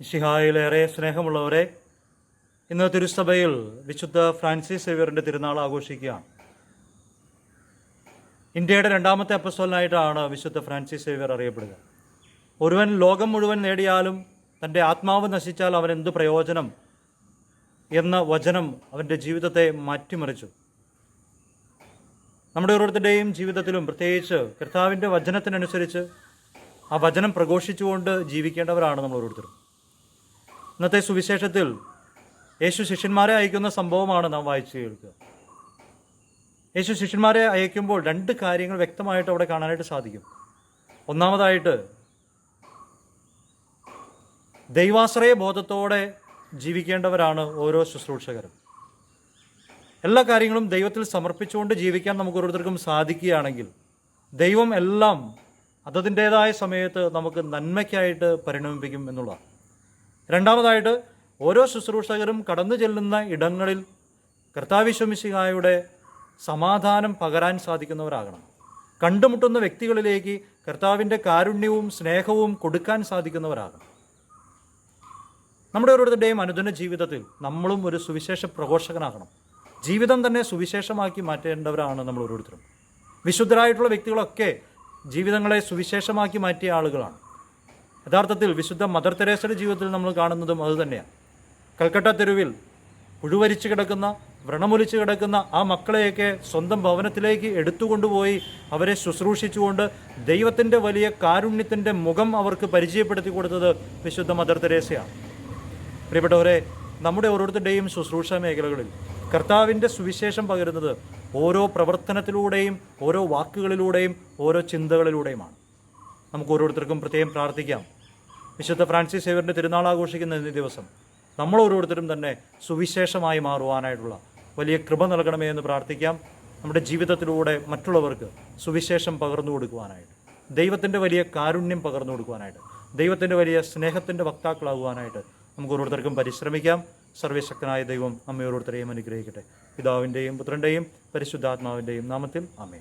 ഷിഹായിലേറെ സ്നേഹമുള്ളവരെ ഇന്ന് തിരുസഭയിൽ വിശുദ്ധ ഫ്രാൻസിസ് സേവിയറിന്റെ തിരുനാൾ ആഘോഷിക്കുകയാണ്. ഇന്ത്യയുടെ രണ്ടാമത്തെ അപ്പസ്വലനായിട്ടാണ് വിശുദ്ധ ഫ്രാൻസിസ് സേവിയർ അറിയപ്പെടുക. ഒരുവൻ ലോകം മുഴുവൻ നേടിയാലും തന്റെ ആത്മാവ് നശിച്ചാൽ അവൻ എന്ത് പ്രയോജനം എന്ന വചനം അവന്റെ ജീവിതത്തെ മാറ്റിമറിച്ചു. നമ്മുടെ ഓരോരുത്തരുടെയും ജീവിതത്തിലും പ്രത്യേകിച്ച് കർത്താവിന്റെ വചനത്തിനനുസരിച്ച് ആ വചനം പ്രഘോഷിച്ചുകൊണ്ട് ജീവിക്കേണ്ടവരാണ് നമ്മൾ ഓരോരുത്തരും. ഇന്നത്തെ സുവിശേഷത്തിൽ യേശു ശിഷ്യന്മാരെ അയക്കുന്ന സംഭവമാണ് നാം വായിച്ചു കേൾക്കുക. യേശു ശിഷ്യന്മാരെ അയക്കുമ്പോൾ രണ്ട് കാര്യങ്ങൾ വ്യക്തമായിട്ട് അവിടെ കാണാനായിട്ട് സാധിക്കും. ഒന്നാമതായിട്ട് ദൈവാശ്രയ ബോധത്തോടെ ജീവിക്കേണ്ടവരാണ് ഓരോ ശുശ്രൂഷകരും. എല്ലാ കാര്യങ്ങളും ദൈവത്തിൽ സമർപ്പിച്ചുകൊണ്ട് ജീവിക്കാൻ നമുക്ക് ഓരോരുത്തർക്കും സാധിക്കുകയാണെങ്കിൽ ദൈവം എല്ലാം അതതിന്റേതായ സമയത്ത് നമുക്ക് നന്മയ്ക്കായിട്ട് പരിണമിപ്പിക്കും എന്നുള്ളതാണ്. രണ്ടാമതായിട്ട് ഓരോ ശുശ്രൂഷകരും കടന്നു ചെല്ലുന്ന ഇടങ്ങളിൽ കർത്താവിശ്വമിശിഹായുടെ സമാധാനം പകരാൻ സാധിക്കുന്നവരാകണം. കണ്ടുമുട്ടുന്ന വ്യക്തികളിലേക്ക് കർത്താവിന്റെ കാരുണ്യവും സ്നേഹവും കൊടുക്കാൻ സാധിക്കുന്നവരാകണം. നമ്മുടെ ഓരോരുത്തരുടെയും അനുദിന ജീവിതത്തിൽ നമ്മളും ഒരു സുവിശേഷ പ്രഘോഷകനാകണം. ജീവിതം തന്നെ സുവിശേഷമാക്കി മാറ്റേണ്ടവരാണ് നമ്മൾ ഓരോരുത്തരും. വിശുദ്ധരായിട്ടുള്ള വ്യക്തികളൊക്കെ ജീവിതങ്ങളെ സുവിശേഷമാക്കി മാറ്റിയ ആളുകളാണ്. യഥാർത്ഥത്തിൽ വിശുദ്ധ മദർ തെരേസയുടെ ജീവിതത്തിൽ നമ്മൾ കാണുന്നതും അതുതന്നെയാണ് കൽക്കട്ട തെരുവിൽ പുഴുവരിച്ചു കിടക്കുന്ന വ്രണമൊലിച്ച് കിടക്കുന്ന ആ മക്കളെയൊക്കെ സ്വന്തം ഭവനത്തിലേക്ക് എടുത്തുകൊണ്ടുപോയി അവരെ ശുശ്രൂഷിച്ചുകൊണ്ട് ദൈവത്തിന്റെ വലിയ കാരുണ്യത്തിന്റെ മുഖം അവർക്ക് പരിചയപ്പെടുത്തി കൊടുത്തത് വിശുദ്ധ മദർ തെരേസയാണ്. പ്രിയപ്പെട്ടവരെ നമ്മുടെ ഓരോരുത്തരുടെയും ശുശ്രൂഷ മേഖലകളിൽ കർത്താവിന്റെ സുവിശേഷം പകരുന്നത് ഓരോ പ്രവർത്തനത്തിലൂടെയും ഓരോ വാക്കുകളിലൂടെയും ഓരോ ചിന്തകളിലൂടെയുമാണ്. നമുക്ക് ഓരോരുത്തർക്കും പ്രത്യേകം പ്രാർത്ഥിക്കാം. വിശുദ്ധ ഫ്രാൻസിസ് സേവറിന്റെ തിരുനാൾ ആഘോഷിക്കുന്ന ഈ ദിവസം നമ്മൾ ഓരോരുത്തരും തന്നെ സുവിശേഷമായി മാറുവാനായിട്ടുള്ള വലിയ കൃപ നൽകണമേ എന്ന് പ്രാർത്ഥിക്കാം. നമ്മുടെ ജീവിതത്തിലൂടെ മറ്റുള്ളവർക്ക് സുവിശേഷം പകർന്നു കൊടുക്കുവാനായിട്ട് ദൈവത്തിന്റെ വലിയ കാരുണ്യം പകർന്നു കൊടുക്കുവാനായിട്ട് ദൈവത്തിന്റെ വലിയ സ്നേഹത്തിന്റെ വക്താക്കളാകുവാനായിട്ട് നമുക്ക് ഓരോരുത്തർക്കും പരിശ്രമിക്കാം. സർവശക്തനായ ദൈവം അമ്മയോരോരുത്തരെയും അനുഗ്രഹിക്കട്ടെ. പിതാവിന്റെയും പുത്രന്റെയും പരിശുദ്ധാത്മാവിന്റെയും നാമത്തിൽ ആമേ